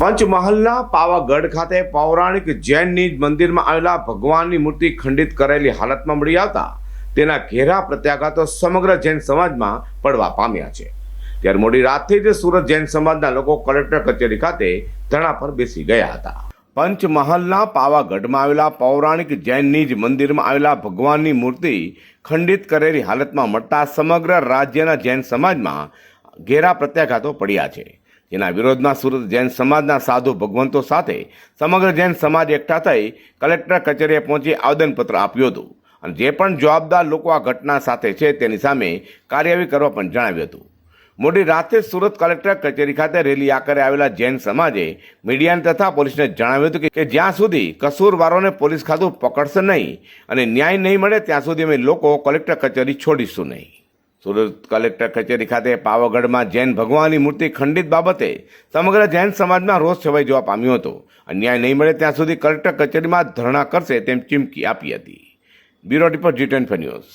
પંચમહાલના પાવાગઢ ખાતે પૌરાણિક જૈનની મંદિરમાં આવેલા ભગવાનની મૂર્તિ ખંડિત કરેલી હાલતમાં મળી આવતા તેના ઘેરા પ્રત્યાઘાતો સમગ્ર જૈન સમાજમાં પડવા પામ્યા છે. ત્યારે મોડી રાતથી જ સુરત જૈન સમાજના લોકો કલેક્ટર કચેરી ખાતે ધરણા પર બેસી ગયા હતા. પંચમહાલના પાવાગઢમાં આવેલા પૌરાણિક જૈનની જ મંદિરમાં આવેલા ભગવાનની મૂર્તિ ખંડિત કરેલી હાલતમાં મળતા સમગ્ર રાજ્યના જૈન સમાજમાં ઘેરા પ્રત્યાઘાતો પડ્યા છે. જેના વિરોધમાં સુરત જૈન સમાજના સાધુ ભગવંતો સાથે સમગ્ર જૈન સમાજ એકઠા થઈ કલેક્ટર કચેરીએ પહોંચી આવેદનપત્ર આપ્યું હતું. અને જે પણ જવાબદાર લોકો આ ઘટના સાથે છે તેની સામે કાર્યવાહી કરવા પણ જણાવ્યું હતું. મોડી રાતે સુરત કલેક્ટર કચેરી ખાતે રેલી આકરે આવેલા જૈન સમાજે મીડિયાને તથા પોલીસને જણાવ્યું હતું કે જ્યાં સુધી કસૂરવારોને પોલીસ ખાતું પકડશે નહીં અને ન્યાય નહીં મળે ત્યાં સુધી અમે લોકો કલેક્ટર કચેરી છોડીશું નહીં. સુરત કલેક્ટર કચેરી ખાતે પાવાગઢમાં જૈન ભગવાનની મૂર્તિ ખંડિત બાબતે સમગ્ર જૈન સમાજમાં રોષ છવાઈ જવા પામ્યો હતો. અન્યાય નહીં મળે ત્યાં સુધી કલેક્ટર કચેરીમાં ધરણા કરશે તેમ ચીમકી આપી હતી. Bureau report G ten news.